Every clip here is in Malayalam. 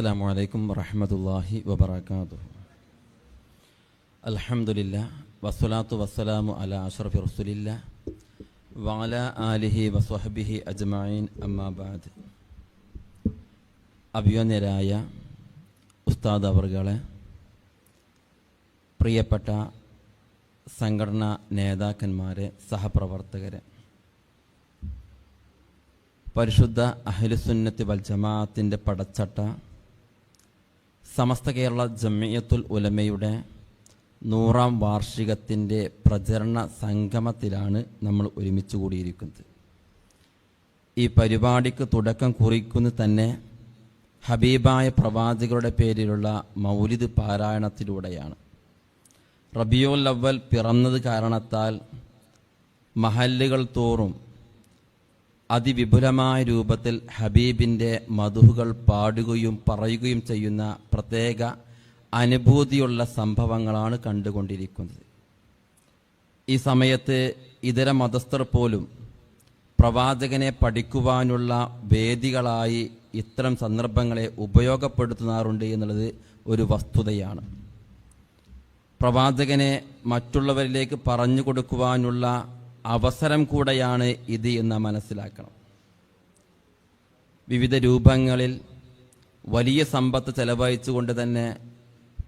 അസ്സാം വലൈക്കും വറഹമത്തല്ലാഹി വബർക്കാത്തു അലഹമില്ല വസ്സലാത്തു വസ്സലാമു അല അഷറഫി റസുലില്ല വാല ആലിഹി വസ്വഹബിഹി അജ്മായിൻ അമ്മാബാദ് അഭിയോന്യരായ ഉസ്താദ് അവറുകളെ പ്രിയപ്പെട്ട സംഘടനാ നേതാക്കന്മാരെ സഹപ്രവർത്തകരെ പരിശുദ്ധ അഹിലുസുന്നത്ത് വൽ ജമാഅത്തിന്റെ പടച്ചട്ട സമസ്ത കേരള ജമിയത്തുൽ ഉലമയുടെ നൂറാം വാർഷികത്തിന്റെ പ്രചരണ സംഗമത്തിലാണ് നമ്മൾ ഒരുമിച്ച് കൂടിയിരിക്കുന്നത്. ഈ പരിപാടിക്ക് തുടക്കം കുറിക്കുന്ന തന്നെ ഹബീബായ പ്രവാചകരുടെ പേരിലുള്ള മൗലിദ് പാരായണത്തിലൂടെയാണ്. റബിയുൽ അവൽ പിറന്നത് കാരണത്താൽ മഹല്ലുകൾ തോറും അതിവിപുലമായ രൂപത്തിൽ ഹബീബിന്റെ മധുഹുകൾ പാടുകയും പറയുകയും ചെയ്യുന്ന പ്രത്യേക അനുഭൂതിയുള്ള സംഭവങ്ങളാണ് കണ്ടുകൊണ്ടിരിക്കുന്നത്. ഈ സമയത്ത് ഇതര മതസ്ഥർ പോലും പ്രവാചകനെ പഠിക്കുവാനുള്ള വേദികളായി ഇത്തരം സന്ദർഭങ്ങളെ ഉപയോഗപ്പെടുത്തുന്നാറുണ്ട് എന്നുള്ളത് ഒരു വസ്തുതയാണ്. പ്രവാചകനെ മറ്റുള്ളവരിലേക്ക് പറഞ്ഞു കൊടുക്കുവാനുള്ള അവസരം കൂടെയാണ് ഇത് എന്ന് മനസ്സിലാക്കണം. വിവിധ രൂപങ്ങളിൽ വലിയ സമ്പത്ത് ചെലവഴിച്ചുകൊണ്ട് തന്നെ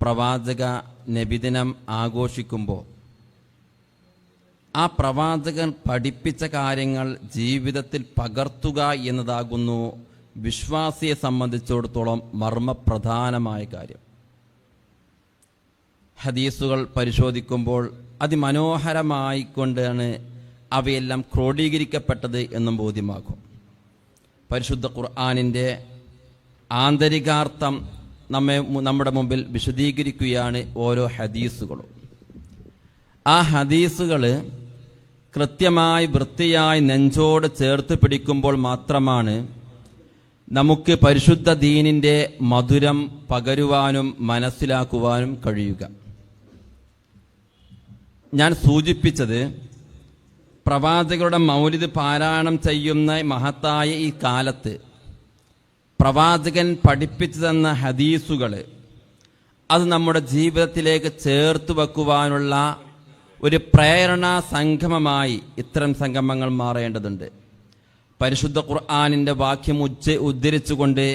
പ്രവാചക നബിദിനം ആഘോഷിക്കുമ്പോൾ ആ പ്രവാചകൻ പഠിപ്പിച്ച കാര്യങ്ങൾ ജീവിതത്തിൽ പകർത്തുക എന്നതാകുന്നു വിശ്വാസിയെ സംബന്ധിച്ചിടത്തോളം മർമ്മപ്രധാനമായ കാര്യം. ഹദീസുകൾ പരിശോധിക്കുമ്പോൾ അതിമനോഹരമായിക്കൊണ്ടാണ് അവയെല്ലാം ക്രോഡീകരിക്കപ്പെട്ടത് എന്നും ബോധ്യമാകും. പരിശുദ്ധ ഖുർആാനിന്റെ ആന്തരികാർത്ഥം നമ്മെ നമ്മുടെ മുമ്പിൽ വിശദീകരിക്കുകയാണ് ഓരോ ഹദീസുകളും. ആ ഹദീസുകൾ കൃത്യമായി വൃത്തിയായി നെഞ്ചോട് ചേർത്ത് പിടിക്കുമ്പോൾ മാത്രമാണ് നമുക്ക് പരിശുദ്ധ ദീനിന്റെ മധുരം പകരുവാനും മനസ്സിലാക്കുവാനും കഴിയുക. ഞാൻ സൂചിപ്പിച്ചത് പ്രവാചകരുടെ മൗലിത് പാരായണം ചെയ്യുന്ന മഹത്തായ ഈ കാലത്ത് പ്രവാചകൻ പഠിപ്പിച്ചു തന്ന ഹദീസുകൾ അത് നമ്മുടെ ജീവിതത്തിലേക്ക് ചേർത്ത് വെക്കുവാനുള്ള ഒരു പ്രേരണാ സംഗമമായി ഇത്തരം സംഗമങ്ങൾ മാറേണ്ടതുണ്ട്. പരിശുദ്ധ ഖുർആാനിന്റെ വാക്യം ഉച്ച ഉദ്ധരിച്ചുകൊണ്ട്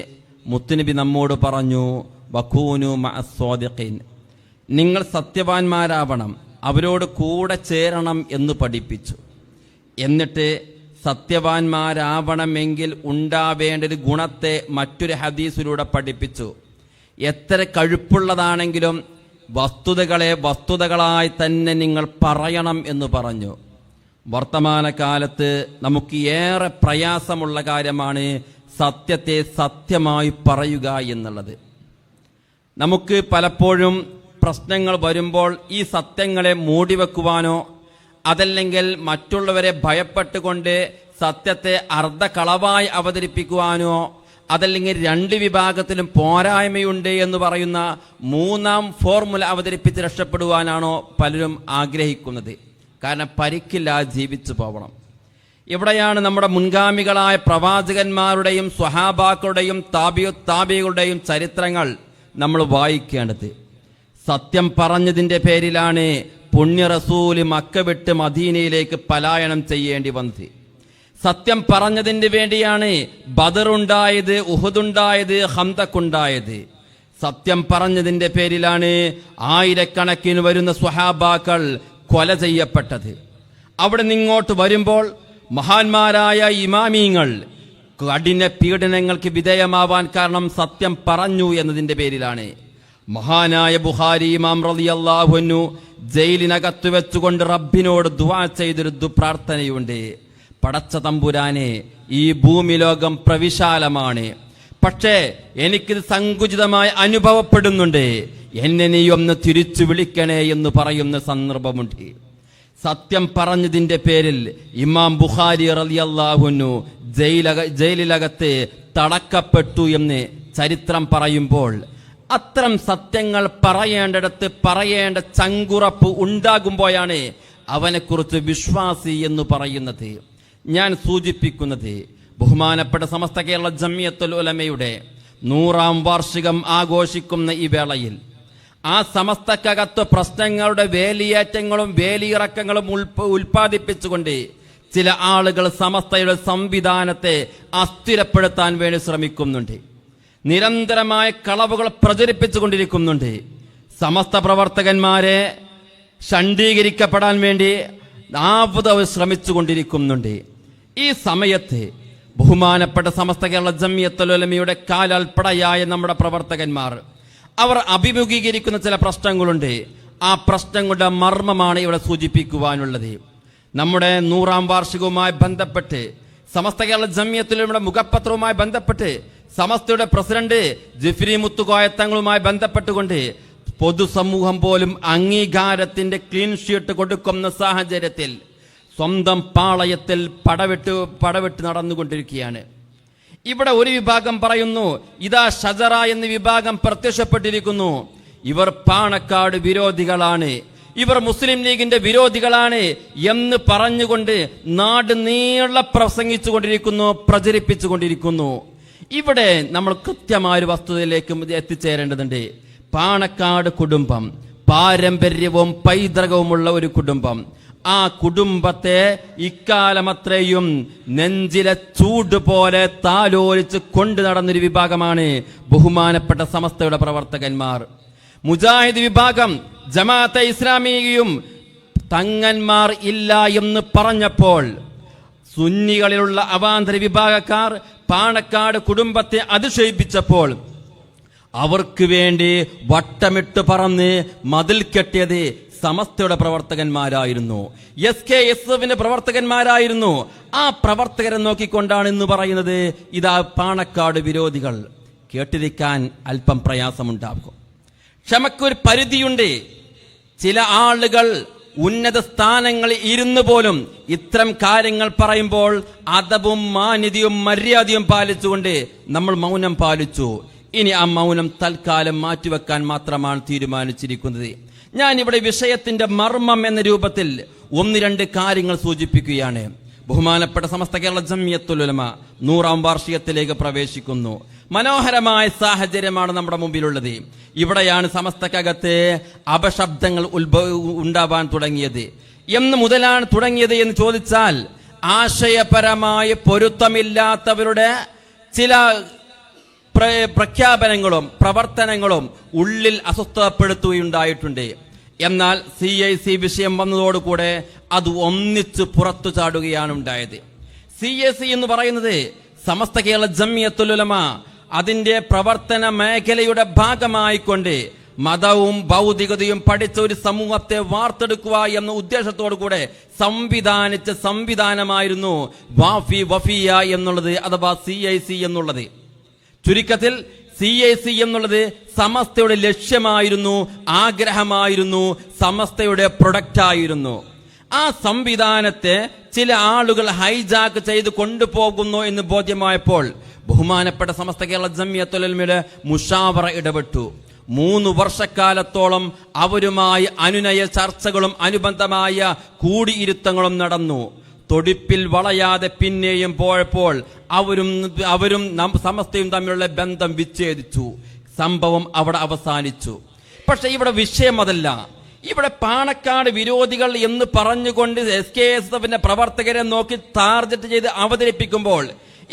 മുത്തുനബി നമ്മോട് പറഞ്ഞു വഖൂനു മഅസ്വാദിഖീൻ നിങ്ങൾ സത്യവാന്മാരാവണം അവരോട് കൂടെ ചേരണം എന്ന് പഠിപ്പിച്ചു. എന്നിട്ട് സത്യവാന്മാരാവണമെങ്കിൽ ഉണ്ടാവേണ്ട ഒരു ഗുണത്തെ മറ്റൊരു ഹദീസിലൂടെ പഠിപ്പിച്ചു. എത്ര കഴുപ്പുള്ളതാണെങ്കിലും വസ്തുതകളെ വസ്തുതകളായി തന്നെ നിങ്ങൾ പറയണം എന്ന് പറഞ്ഞു. വർത്തമാനകാലത്ത് നമുക്ക് ഏറെ പ്രയാസമുള്ള കാര്യമാണ് സത്യത്തെ സത്യമായി പറയുക എന്നുള്ളത്. നമുക്ക് പലപ്പോഴും പ്രശ്നങ്ങൾ വരുമ്പോൾ ഈ സത്യങ്ങളെ മൂടിവെക്കുവാനോ അതല്ലെങ്കിൽ മറ്റുള്ളവരെ ഭയപ്പെട്ടുകൊണ്ട് സത്യത്തെ അർദ്ധകളവായി അവതരിപ്പിക്കുവാനോ അതല്ലെങ്കിൽ രണ്ട് വിഭാഗത്തിലും പോരായ്മയുണ്ട് എന്ന് പറയുന്ന മൂന്നാം ഫോർമുല അവതരിപ്പിച്ച് രക്ഷപ്പെടുവാനാണോ പലരും ആഗ്രഹിക്കുന്നത്. കാരണം പരിക്കില്ലാതെ ജീവിച്ചു പോകണം ഇവിടെയാണ് നമ്മുടെ മുൻഗാമികളായ പ്രവാചകന്മാരുടെയും സ്വഹാബാക്കളുടെയും താബികളുടെയും ചരിത്രങ്ങൾ നമ്മൾ വായിക്കേണ്ടത്. സത്യം പറഞ്ഞതിന്റെ പേരിലാണ് പുണ്യ റസൂൽ മക്ക വിട്ട് മദീനയിലേക്ക് പലായനം ചെയ്യേണ്ടി വന്നത്. സത്യം പറഞ്ഞതിന് വേണ്ടിയാണ് ബദറുണ്ടായത് ഉഹുദുണ്ടായത് ഹംതക്കുണ്ടായത് സത്യം പറഞ്ഞതിന്റെ പേരിലാണ് ആയിരക്കണക്കിന് വരുന്ന സ്വഹാബാക്കൾ കൊല ചെയ്യപ്പെട്ടത്. അവിടെ നിങ്ങോട്ട് വരുമ്പോൾ മഹാന്മാരായ ഇമാമീങ്ങൾ കഠിന പീഡനങ്ങൾക്ക് വിധേയമാവാൻ കാരണം സത്യം പറഞ്ഞു എന്നതിന്റെ പേരിലാണ് മഹാനായ ബുഹാരി ഇമാം റളിയല്ലാഹുവിനു ജയിലിനകത്ത് വെച്ചുകൊണ്ട് റബ്ബിനോട് ദുവാ ചെയ്തൊരു ദുപ്രാർത്ഥനയുണ്ട് പടച്ച തമ്പുരാനെ ഈ ഭൂമി ലോകം പ്രവിശാലമാണ്. പക്ഷേ എനിക്കിത് സങ്കുചിതമായി അനുഭവപ്പെടുന്നുണ്ട്. എന്നെ നീ ഒന്ന് തിരിച്ചു വിളിക്കണേ എന്ന് പറയുന്ന സന്ദർഭമുണ്ട്. സത്യം പറഞ്ഞതിന്റെ പേരിൽ ഇമാം ബുഖാരി റളിയല്ലാഹുനു ജയിലക ജയിലിലകത്ത് തടക്കപ്പെട്ടു എന്ന് ചരിത്രം പറയുമ്പോൾ അത്തരം സത്യങ്ങൾ പറയേണ്ടടത്ത് പറയേണ്ട ചങ്കുറപ്പ് ഉണ്ടാകുമ്പോഴാണ് അവനെക്കുറിച്ച് വിശ്വാസി എന്ന് പറയുന്നത്. ഞാൻ സൂചിപ്പിക്കുന്നത് ബഹുമാനപ്പെട്ട സമസ്ത കേരള ജമിയത്തുൽ ഉലമയുടെ നൂറാം വാർഷികം ആഘോഷിക്കുന്ന ഈ വേളയിൽ ആ സമസ്തക്കകത്ത് പ്രശ്നങ്ങളുടെ വേലിയേറ്റങ്ങളും വേലിയിറക്കങ്ങളും ഉൽപ ഉൽപ്പാദിപ്പിച്ചുകൊണ്ട് ചില ആളുകൾ സമസ്തയുടെ സംവിധാനത്തെ അസ്ഥിരപ്പെടുത്താൻ വേണ്ടി ശ്രമിക്കുന്നുണ്ട്. നിരന്തരമായ കളവുകൾ പ്രചരിപ്പിച്ചുകൊണ്ടിരിക്കുന്നുണ്ട് സമസ്ത പ്രവർത്തകന്മാരെ ഷണ്ഡീകരിക്കപ്പെടാൻ വേണ്ടി ആവത ശ്രമിച്ചുകൊണ്ടിരിക്കുന്നുണ്ട് ഈ സമയത്ത് ബഹുമാനപ്പെട്ട സമസ്ത കേരള ജമ്മിയത്തുലമയുടെ കാലാൽപ്പടയായ നമ്മുടെ പ്രവർത്തകന്മാർ അവർ അഭിമുഖീകരിക്കുന്ന ചില പ്രശ്നങ്ങളുണ്ട്. ആ പ്രശ്നങ്ങളുടെ മർമ്മമാണ് ഇവിടെ സൂചിപ്പിക്കുവാനുള്ളത്. നമ്മുടെ നൂറാം വാർഷികവുമായി ബന്ധപ്പെട്ട് സമസ്ത കേരള ജമ്യത്തിലുള്ള മുഖപത്രവുമായി ബന്ധപ്പെട്ട് സമസ്തയുടെ പ്രസിഡന്റ് ജിഫ്രി മുത്തുകോയത്തങ്ങളുമായി ബന്ധപ്പെട്ടുകൊണ്ട് പൊതുസമൂഹം പോലും അംഗീകാരത്തിന്റെ ക്ലീൻ ഷീറ്റ് കൊടുക്കുന്ന സാഹചര്യത്തിൽ സ്വന്തം പാളയത്തിൽ പടവിട്ട് പടവിട്ട് നടന്നുകൊണ്ടിരിക്കുകയാണ്. ഇവിടെ ഒരു വിഭാഗം പറയുന്നു ഇതാ ഷജറ എന്ന വിഭാഗം പ്രത്യക്ഷപ്പെട്ടിരിക്കുന്നു. ഇവർ പാണക്കാട് വിരോധികളാണ്. ഇവർ മുസ്ലിം ലീഗിന്റെ വിരോധികളാണ് എന്ന് പറഞ്ഞുകൊണ്ട് നാട് നീള പ്രസംഗിച്ചുകൊണ്ടിരിക്കുന്നു പ്രചരിപ്പിച്ചുകൊണ്ടിരിക്കുന്നു. പ്രചരിപ്പിച്ചു കൊണ്ടിരിക്കുന്നു ഇവിടെ നമ്മൾ കൃത്യമായ ഒരു വസ്തുതയിലേക്ക് എത്തിച്ചേരേണ്ടതുണ്ട്. പാണക്കാട് കുടുംബം പാരമ്പര്യവും പൈതൃകവുമുള്ള ഒരു കുടുംബം. ആ കുടുംബത്തെ ഇക്കാലമത്രയും നെഞ്ചിലെ ചൂട് പോലെ താലോലിച്ച് കൊണ്ടു നടന്നൊരു വിഭാഗമാണ് ബഹുമാനപ്പെട്ട സമസ്തയുടെ പ്രവർത്തകന്മാർ. മുജാഹിദ് വിഭാഗം ജമാഅത്തെ ഇസ്ലാമിയും തങ്ങന്മാർ ഇല്ല എന്ന് പറഞ്ഞപ്പോൾ സുന്നികളിലുള്ള അവാന്തര വിഭാഗക്കാർ പാണക്കാട് കുടുംബത്തെ അതിശയിപ്പിച്ചപ്പോൾ അവർക്ക് വേണ്ടി വട്ടമിട്ട് പറന്ന് മതിൽ കെട്ടിയത് സമസ്തയുടെ പ്രവർത്തകന്മാരായിരുന്നു. എസ് കെ എസ് എഫിന്റെ പ്രവർത്തകന്മാരായിരുന്നു. ആ പ്രവർത്തകരെ നോക്കിക്കൊണ്ടാണ് ഇന്ന് പറയുന്നത് ഇതാ പാണക്കാട് വിരോധികൾ. കേട്ടിരിക്കാൻ അല്പം പ്രയാസമുണ്ടാകും. ക്ഷമക്കൊരു പരിധിയുണ്ട്. ചില ആളുകൾ ഉന്നത സ്ഥാനങ്ങളിൽ ഇരുന്നു പോലും ഇത്തരം കാര്യങ്ങൾ പറയുമ്പോൾ അതവും മാന്യതയും മര്യാദയും പാലിച്ചുകൊണ്ട് നമ്മൾ മൗനം പാലിച്ചു. ഇനി ആ മൗനം തൽക്കാലം മാറ്റിവെക്കാൻ മാത്രമാണ് തീരുമാനിച്ചിരിക്കുന്നത്. ഞാൻ ഇവിടെ വിഷയത്തിന്റെ മർമ്മം എന്ന രൂപത്തിൽ ഒന്ന് രണ്ട് കാര്യങ്ങൾ സൂചിപ്പിക്കുകയാണ്. ബഹുമാനപ്പെട്ട സമസ്ത കേരള ജമ്യത്തുലമ നൂറാം വാർഷികത്തിലേക്ക് പ്രവേശിക്കുന്നു. മനോഹരമായ സാഹചര്യമാണ് നമ്മുടെ മുമ്പിലുള്ളത്. ഇവിടെയാണ് സമസ്തക്കകത്ത് അപശബ്ദങ്ങൾ ഉത്ഭവ ഉണ്ടാവാൻ തുടങ്ങിയത്. എന്ന് മുതലാണ് തുടങ്ങിയത് എന്ന് ചോദിച്ചാൽ ആശയപരമായ പൊരുത്തമില്ലാത്തവരുടെ ചില പ്രഖ്യാപനങ്ങളും പ്രവർത്തനങ്ങളും ഉള്ളിൽ അസ്വസ്ഥപ്പെടുത്തുകയുണ്ടായിട്ടുണ്ട്. എന്നാൽ സി ഐ സി വിഷയം വന്നതോടുകൂടെ അത് ഒന്നിച്ച് പുറത്തു ചാടുകയാണ് ഉണ്ടായത്. സി എസ് സി എന്ന് പറയുന്നത് സമസ്ത കേരള ജമ്മിയത്തുലമ അതിന്റെ പ്രവർത്തന മേഖലയുടെ ഭാഗമായിക്കൊണ്ട് മതവും ഭൗതികതയും പഠിച്ച ഒരു സമൂഹത്തെ വാർത്തെടുക്കുക എന്ന ഉദ്ദേശത്തോടു കൂടെ സംവിധാനിച്ച സംവിധാനമായിരുന്നു വാഫി വഫിയ എന്നുള്ളത് അഥവാ സി ഐ സി എന്നുള്ളത്. ചുരുക്കത്തിൽ സി ഐ സി എന്നുള്ളത് സമസ്തയുടെ ലക്ഷ്യമായിരുന്നു ആഗ്രഹമായിരുന്നു സമസ്തയുടെ പ്രൊഡക്റ്റ് ആയിരുന്നു ആ സംവിധാനത്തെ ചില ആളുകൾ ഹൈജാക്ക് ചെയ്ത് കൊണ്ടുപോകുന്നു എന്ന് ബോധ്യമായപ്പോൾ ബഹുമാനപ്പെട്ട സമസ്ത കേരള ജമ്യത്തൊലൽമിൽ മുഷാവറ ഇടപെട്ടു. മൂന്ന് വർഷക്കാലത്തോളം അവരുമായി അനുനയ ചർച്ചകളും അനുബന്ധമായ കൂടിയിരുത്തങ്ങളും നടന്നു. തൊടിപ്പിൽ വളയാതെ പിന്നെയും പോയപ്പോൾ അവരും അവരും സമസ്തയും തമ്മിലുള്ള ബന്ധം വിച്ഛേദിച്ചു. സംഭവം അവിടെ അവസാനിച്ചു. പക്ഷെ ഇവിടെ വിഷയം അതല്ല ഇവിടെ പാണക്കാട് വിരോധികൾ എന്ന് പറഞ്ഞുകൊണ്ട് എസ് കെ എസ് എഫിന്റെ പ്രവർത്തകരെ നോക്കി ടാർഗറ്റ് ചെയ്ത് അവതരിപ്പിക്കുമ്പോൾ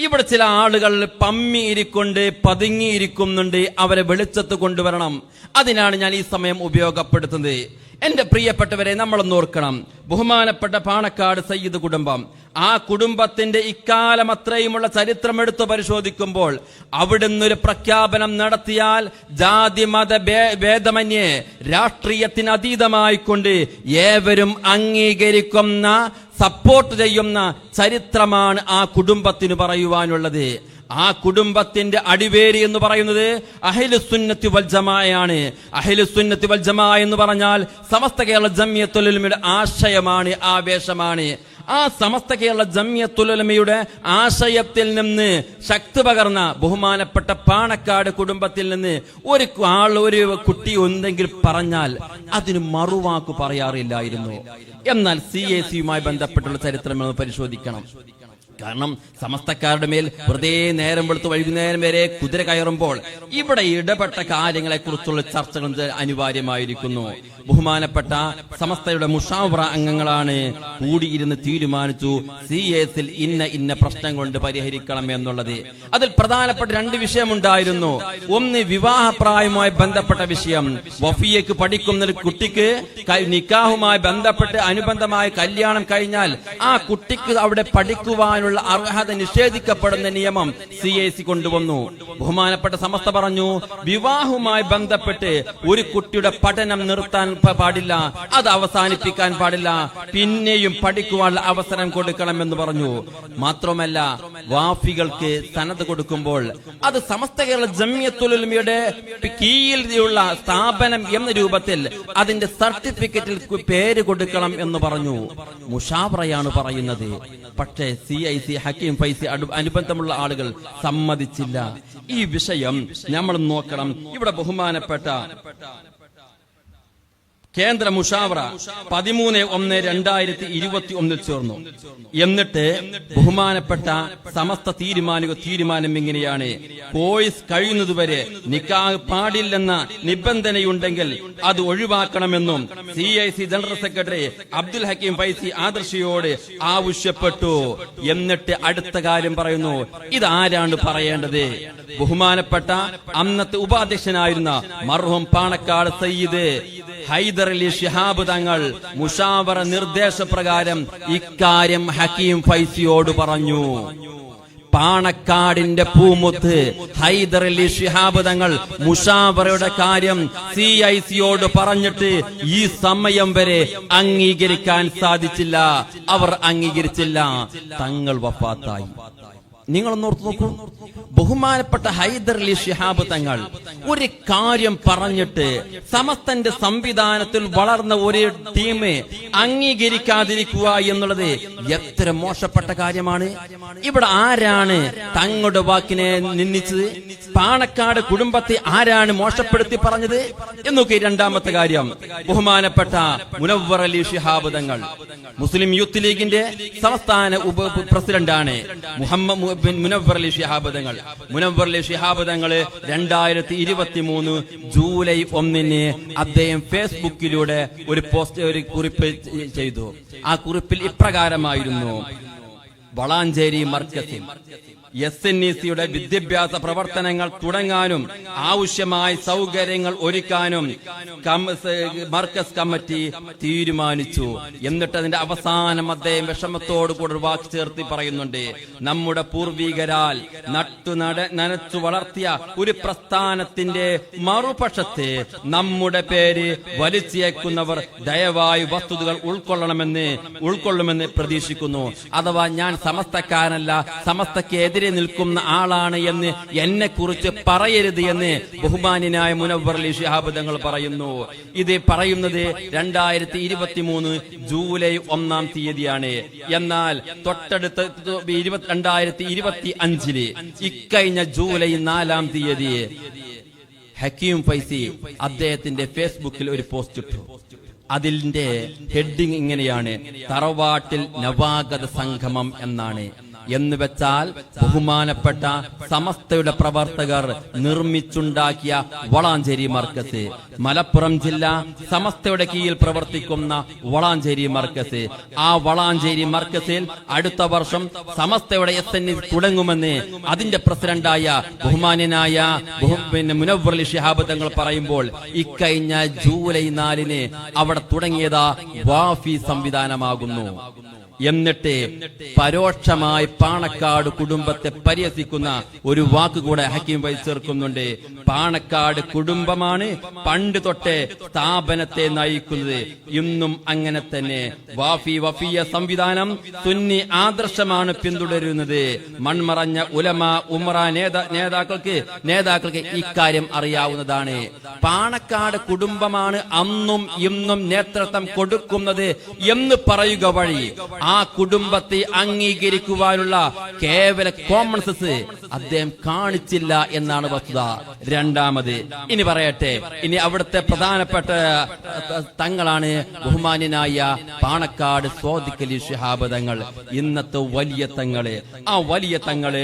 ഇവിടെ ചില ആളുകൾ പമ്മിയിരിക്കൊണ്ട് പതുങ്ങിയിരിക്കുന്നുണ്ട് അവരെ വെളിച്ചത്ത് കൊണ്ടുവരണം. അതിനാണ് ഞാൻ ഈ സമയം ഉപയോഗപ്പെടുത്തുന്നത്. എന്റെ പ്രിയപ്പെട്ടവരെ നമ്മളൊന്ന് ഓർക്കണം. ബഹുമാനപ്പെട്ട പാണക്കാട് സയ്യിദ് കുടുംബം. ആ കുടുംബത്തിന്റെ ഇക്കാലം അത്രയുമുള്ള ചരിത്രം എടുത്തു പരിശോധിക്കുമ്പോൾ അവിടുന്ന് ഒരു പ്രഖ്യാപനം നടത്തിയാൽ ജാതി മത ഭേദമന്യേ രാഷ്ട്രീയത്തിന് അതീതമായിക്കൊണ്ട് ഏവരും അംഗീകരിക്കുന്ന സപ്പോർട്ട് ചെയ്യുന്ന ചരിത്രമാണ് ആ കുടുംബത്തിന് പറയുവാനുള്ളത്. ആ കുടുംബത്തിന്റെ അടിവേരി എന്ന് പറയുന്നത് അഹിലുസുന്നത്തി വൽജമായാണ് അഹിലുസുന്നത്തി വൽ ജമാ എന്ന് പറഞ്ഞാൽ സമസ്ത കേരള ജമ്മിയത്തുലമയുടെ ആശയമാണ് ആവേശമാണ്. ആ സമസ്ത കേരള ജമ്യത്തുലമയുടെ ആശയത്തിൽ നിന്ന് ശക്തി പകർന്ന ബഹുമാനപ്പെട്ട പാണക്കാട് കുടുംബത്തിൽ നിന്ന് ഒരു ആൾ ഒരു കുട്ടി ഉണ്ടെങ്കിൽ പറഞ്ഞാൽ അതിന് മറുവാക്ക് പറയാറില്ലായിരുന്നു. എന്നാൽ സി എ സിയുമായി ബന്ധപ്പെട്ടുള്ള ചരിത്രം പരിശോധിക്കണം. കാരണം സമസ്തക്കാരുടെ മേൽ വെറുതെ നേരം വെളുത്ത് വൈകുന്നേരം വരെ കുതിര കയറുമ്പോൾ ഇവിടെ ഇടപെട്ട കാര്യങ്ങളെ കുറിച്ചുള്ള ചർച്ചകൾ അനിവാര്യമായിരിക്കുന്നു. ബഹുമാനപ്പെട്ട സമസ്തയുടെ മുഷാവറ അംഗങ്ങളാണ് കൂടിയിരുന്ന് തീരുമാനിച്ചു സി എസിൽ ഇന്ന ഇന്ന പ്രശ്നം കൊണ്ട് പരിഹരിക്കണം എന്നുള്ളത്. അതിൽ പ്രധാനപ്പെട്ട രണ്ട് വിഷയമുണ്ടായിരുന്നു. ഒന്ന് വിവാഹപ്രായവുമായി ബന്ധപ്പെട്ട വിഷയം. വഫിയക്ക് പഠിക്കുന്ന ഒരു കുട്ടിക്ക് നിക്കാഹുമായി ബന്ധപ്പെട്ട് അനുബന്ധമായ കല്യാണം കഴിഞ്ഞാൽ ആ കുട്ടിക്ക് അവിടെ പഠിക്കുവാനുള്ള അർഹത നിഷേധിക്കപ്പെടുന്ന നിയമം സി എ സി കൊണ്ടുവന്നു. ബഹുമാനപ്പെട്ട സമസ്ത പറഞ്ഞു വിവാഹവുമായി ബന്ധപ്പെട്ട് ഒരു കുട്ടിയുടെ പഠനം നിർത്താൻ പാടില്ല അത് അവസാനിപ്പിക്കാൻ പാടില്ല പിന്നെയും പഠിക്കുവാനുള്ള അവസരം കൊടുക്കണമെന്ന് പറഞ്ഞു. മാത്രമല്ല വാഫികൾക്ക് സനത് കൊടുക്കുമ്പോൾ അത് സമസ്ത കേരള ജമ്യത്തുലമയുടെ കീഴിലുള്ള സ്ഥാപനം എന്ന രൂപത്തിൽ അതിന്റെ സർട്ടിഫിക്കറ്റിൽ പേര് കൊടുക്കണം എന്ന് പറഞ്ഞു. മുഷാവറയാണ് പറയുന്നത്. പക്ഷേ C I C Hakeem Faizy അനുബന്ധമുള്ള ആളുകൾ സമ്മതിച്ചില്ല. ഈ വിഷയം നമ്മൾ നോക്കണം. ഇവിടെ ബഹുമാനപ്പെട്ട കേന്ദ്ര മുഷാവറ പതിമൂന്ന് ഒന്ന് രണ്ടായിരത്തി ഇരുപത്തി ഒന്നിൽ ചേർന്നു. എന്നിട്ട് ബഹുമാനപ്പെട്ട സമസ്ത തീരുമാനിക തീരുമാനം ഇങ്ങനെയാണ്. കോഴ്സ് കഴിയുന്നതുവരെ നിക്കാഹ് പാടില്ലെന്ന നിബന്ധനയുണ്ടെങ്കിൽ അത് ഒഴിവാക്കണമെന്നും C I C general secretary Abdul Hakeem Faizy ആദർശിയോട് ആവശ്യപ്പെട്ടു. എന്നിട്ട് അടുത്ത കാര്യം പറയുന്നു ഇതാരാണ് പറയേണ്ടത്? ബഹുമാനപ്പെട്ട അന്നത്തെ ഉപാധ്യക്ഷനായിരുന്ന മർഹൂം പാണക്കാട് സയ്യിദ് ഹൈദർ അലി ഷിഹാബ് തങ്ങൾ മുഷാവറ നിർദ്ദേശപ്രകാരം ഇക്കാര്യം ഹക്കീം ഫൈസിയോട് പറഞ്ഞു. പാണക്കാടിന്റെ പൂമുത്ത് ഹൈദർ അലി ഷിഹാബ് തങ്ങൾ മുഷാവറയുടെ കാര്യം സി ഐ സിയോട് പറഞ്ഞിട്ട് ഈ സമയം വരെ അംഗീകരിക്കാൻ സാധിച്ചില്ല. അവർ അംഗീകരിച്ചില്ല. തങ്ങൾ വഫാത്തായി. നിങ്ങളൊന്നോർത്ത് നോക്കൂ. ബഹുമാനപ്പെട്ട ഹൈദർ അലി ഷിഹാബ് തങ്ങൾ ഒരു കാര്യം പറഞ്ഞിട്ട് സമസ്തന്റെ സംവിധാനത്തിൽ വളർന്ന ഒരു ടീം അംഗീകരിക്കാതിരിക്കുക എന്നുള്ളത് എത്ര മോശപ്പെട്ട കാര്യമാണ്. ഇവിടെ ആരാണ് തങ്ങളുടെ വാക്കിനെ നിന്ദിച്ചത്? പാണക്കാട് കുടുംബത്തെ ആരാണ് മോശപ്പെടുത്തി പറഞ്ഞത്? എന്നൊക്കെ രണ്ടാമത്തെ കാര്യം. ബഹുമാനപ്പെട്ട മുനവർ അലി ഷിഹാബ് തങ്ങൾ മുസ്ലിം യൂത്ത് ലീഗിന്റെ സംസ്ഥാന ഉപ പ്രസിഡന്റാണ് മുഹമ്മദ് ബിൻ മുനവർ അലി ഷിഹാബദങ്ങൾ മുനവർ അലി ഷിഹാബദങ്ങൾ രണ്ടായിരത്തി ഇരുപത്തി മൂന്ന് ജൂലൈ ഒന്നിന് അദ്ദേഹം ഫേസ്ബുക്കിലൂടെ ഒരു പോസ്റ്റ് ഒരു കുറിപ്പ് ചെയ്തു. ആ കുറിപ്പിൽ ഇപ്രകാരമായിരുന്നു. വളാഞ്ചേരി മർക്കസിൽ എസ് എൻ ഇ സിയുടെ വിദ്യാഭ്യാസ പ്രവർത്തനങ്ങൾ തുടങ്ങാനും ആവശ്യമായ സൗകര്യങ്ങൾ ഒരുക്കാനും മർക്കസ് കമ്മിറ്റി തീരുമാനിച്ചു. എന്നിട്ട് അതിന്റെ അവസാനം അദ്ദേഹം വിഷമത്തോടുകൂടി വാക്ക് ചേർത്തി പറയുന്നുണ്ട്. നമ്മുടെ പൂർവീകരാൽ നട്ടു നട നനച്ചു വളർത്തിയ ഒരു പ്രസ്ഥാനത്തിന്റെ മറുപക്ഷത്ത് നമ്മുടെ പേര് വലിച്ചേക്കുന്നവർ ദയവായി വസ്തുതകൾ ഉൾക്കൊള്ളണമെന്ന് ഉൾക്കൊള്ളുമെന്ന് പ്രതീക്ഷിക്കുന്നു. അഥവാ ഞാൻ സമസ്തക്കാരനല്ല സമസ്തക്ക് എതിരെ നിൽക്കുന്ന ആളാണ് എന്ന് എന്നെ കുറിച്ച് പറയരുത് എന്ന് ബഹുമാനായ മുനവർ അലി ഷിഹാബ് തങ്ങൾ പറയുന്നു. ഇത് പറയുന്നത് രണ്ടായിരത്തി ഇരുപത്തി മൂന്ന് ജൂലൈ ഒന്നാം തീയതിയാണ്. എന്നാൽ തൊട്ടടുത്ത് രണ്ടായിരത്തി ഇരുപത്തി അഞ്ചിൽ ഇക്കഴിഞ്ഞ ജൂലൈ നാലാം തീയതി ഹക്കീം ഫൈസി അദ്ദേഹത്തിന്റെ ഫേസ്ബുക്കിൽ ഒരു പോസ്റ്റ് ഇട്ടു. അതിന്റെ ഹെഡിങ് ഇങ്ങനെയാണ്. തറവാട്ടിൽ നവാഗത സംഗമം എന്നാണ്. എന്ന് വെച്ചാൽ ബഹുമാനപ്പെട്ട സമസ്തയുടെ പ്രവർത്തകർ നിർമ്മിച്ചുണ്ടാക്കിയ വളാഞ്ചേരി മർക്കസ്. മലപ്പുറം ജില്ല സമസ്തയുടെ കീഴിൽ പ്രവർത്തിക്കുന്ന വളാഞ്ചേരി മർക്കസ്. ആ വളാഞ്ചേരി മർക്കസിൽ അടുത്ത വർഷം സമസ്തയുടെ എസ് എൻ തുടങ്ങുമെന്ന് അതിന്റെ പ്രസിഡന്റായ ബഹുമാന്യനായ ബഹു- പിന്നെ മുനവ്വർ അലി ഷിഹാബ് തങ്ങൾ പറയുമ്പോൾ ഇക്കഴിഞ്ഞ ജൂലൈ നാലിന് അവിടെ തുടങ്ങിയതാ വാഫി സംവിധാനമാകുന്നു. എന്നിട്ട് പരോക്ഷമായി പാണക്കാട് കുടുംബത്തെ പരിഹസിക്കുന്ന ഒരു വാക്ക് കൂടെ ഹക്കീം വൈ ചേർക്കുന്നുണ്ട്. പാണക്കാട് കുടുംബമാണ് പണ്ട് തൊട്ടേ സ്ഥാപനത്തെ നയിക്കുന്നത്. ഇന്നും അങ്ങനെ തന്നെ. വാഫി വഫിയ സംവിധാനം തുന്നി ആദർശമാണ് പിന്തുടരുന്നത്. മൺമറഞ്ഞ ഉലമ ഉമറ നേതാ നേതാക്കൾക്ക് നേതാക്കൾക്ക് ഇക്കാര്യം അറിയാവുന്നതാണ്. പാണക്കാട് കുടുംബമാണ് അന്നും ഇന്നും നേതൃത്വം കൊടുക്കുന്നത് എന്ന് പറയുക വഴി. ആ കുടുംബത്തെ അംഗീകരിക്കുവാനുള്ള കേവല കോമൺ സെൻസ് അദ്ദേഹം കാണിച്ചില്ല എന്നാണ് വസ്തുത. രണ്ടാമത് ഇനി പറയട്ടെ ഇനി അവിടുത്തെ പ്രധാനപ്പെട്ട തങ്ങളാണ് ബഹുമാന്യനായ പാണക്കാട് സ്വാദിക്കലി ശിഹാബ് തങ്ങൾ. ഇന്നത്തെ വലിയ തങ്ങൾ. ആ വലിയ തങ്ങൾ